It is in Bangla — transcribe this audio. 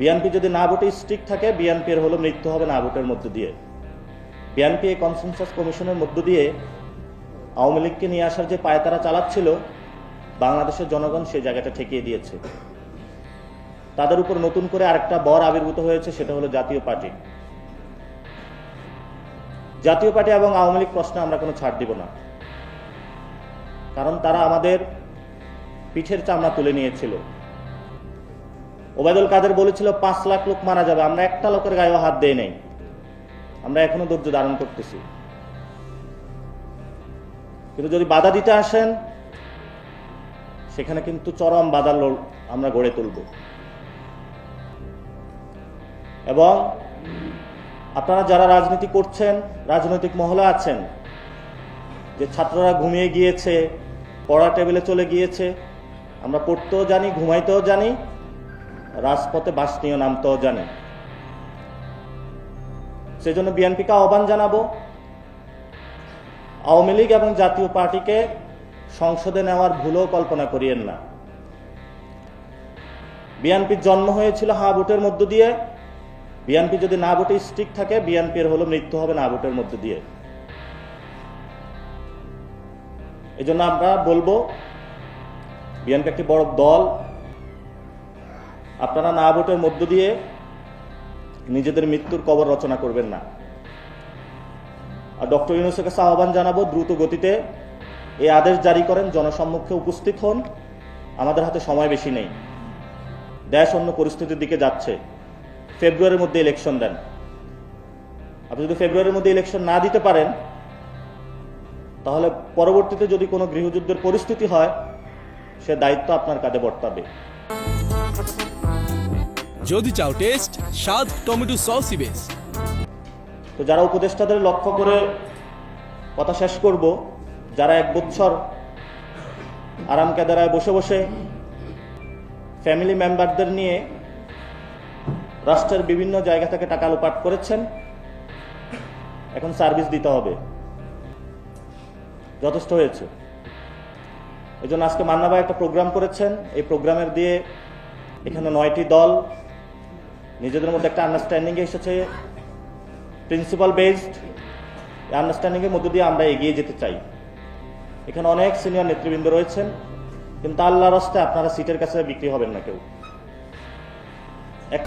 বিএনপি যদি না ভোটে স্ট্রিক থাকে বিএনপির হলো মৃত্যু হবে না ভোটের মধ্য দিয়ে। বিএনপি এই কনসেনসাস কমিশনের মধ্য দিয়ে আওয়ামী লীগকে নিয়ে আসার যে পায়তারা চালাচ্ছিল, বাংলাদেশের জনগণ সেই জায়গাটা ঠেকিয়ে দিয়েছে। তাদের উপর নতুন করে আরেকটা বর আবির্ভূত হয়েছে, সেটা হলো জাতীয় পার্টি। জাতীয় পার্টি এবং আওয়ামী লীগ প্রশ্নে আমরা কোনো ছাড় দিব না। কারণ তারা আমাদের পিঠের চামড়া তুলে নিয়েছিল। ওবায়দুল কাদের বলেছিল, পাঁচ লাখ লোক মারা যাবে, আমরা একটা লোকের গায়েও হাত দেই নাই। আমরা এখনও ধৈর্য ধারণ করতেছি। কিন্তু যদি বাধা দিতে আসেন, সেখানে কিন্তু চরম বাধা আমরা গড়ে তুলব। এবং আপনারা যারা রাজনীতি করছেন, রাজনৈতিক মহলে আছেন, যে ছাত্ররা ঘুমিয়ে গিয়েছে পড়া টেবিলে চলে গিয়েছে, আমরা পড়তেও জানি, ঘুমাইতেও জানি রাজপথে বাস নিয়ে নামতেও জানি। সেজন্য বিএনপিকে আহ্বান জানাব, আওয়ামী লীগ এবং জাতীয় পার্টিকে সংসদে নেওয়ার ভুলও কল্পনা করিয়েন না। বিএনপির জন্ম হয়েছিল হা ভোটের মধ্য দিয়ে। বিএনপি যদি না ভোটে স্টিক থাকে, বিএনপির হলো মৃত্যু হবে না ভোটের মধ্য দিয়ে। এই জন্য আমরা বলব, বিএনপি একটি বড় দল আপনারা না ভোটের মধ্য দিয়ে নিজেদের মৃত্যুর কবর রচনা করবেন না। আর ডক্টর ইউনুসের কাছে আহ্বান জানাব, দ্রুত গতিতে এই আদেশ জারি করেন, জনসম্মুখে উপস্থিত হন। আমাদের হাতে সময় বেশি নেই। দেশ অন্য পরিস্থিতির দিকে যাচ্ছে। ফেব্রুয়ারির মধ্যে ইলেকশন দেন। আপনি যদি ফেব্রুয়ারির মধ্যে ইলেকশন না দিতে পারেন, তাহলে পরবর্তীতে যদি কোনো গৃহযুদ্ধের পরিস্থিতি হয়, সে দায়িত্ব আপনার কাঁধে বর্তাবে। যদি চাও টেস্ট স্বাদ, টমেটো সসই বেশ তো যারা উপদেষ্টাদের লক্ষ্য করে কথা শেষ করব, যারা এক বছর আরাম কেদারায় বসে বসে ফ্যামিলি মেম্বারদের নিয়ে রাষ্ট্রের বিভিন্ন জায়গা থেকে টাকা লোপাট করেছেন, এখন সার্ভিস দিতে হবে। যথেষ্ট হয়েছে। এই জন্য আজকে মান্না ভাই একটা প্রোগ্রাম করেছেন। এই প্রোগ্রামের দিয়ে এখানে নয়টি দল নিজেদের মধ্যে একটা আন্ডারস্ট্যান্ডিং এসেছে প্রিন্সিপাল বেসড আন্ডারস্ট্যান্ডিং এর মধ্য দিয়ে আমরা এগিয়ে যেতে চাই। এখানে অনেক সিনিয়র নেতৃবৃন্দ রয়েছেন, কিন্তু আল্লাহর রাস্তায় আপনারা সিটের কাছে বিক্রি হবেন না কেউ। এক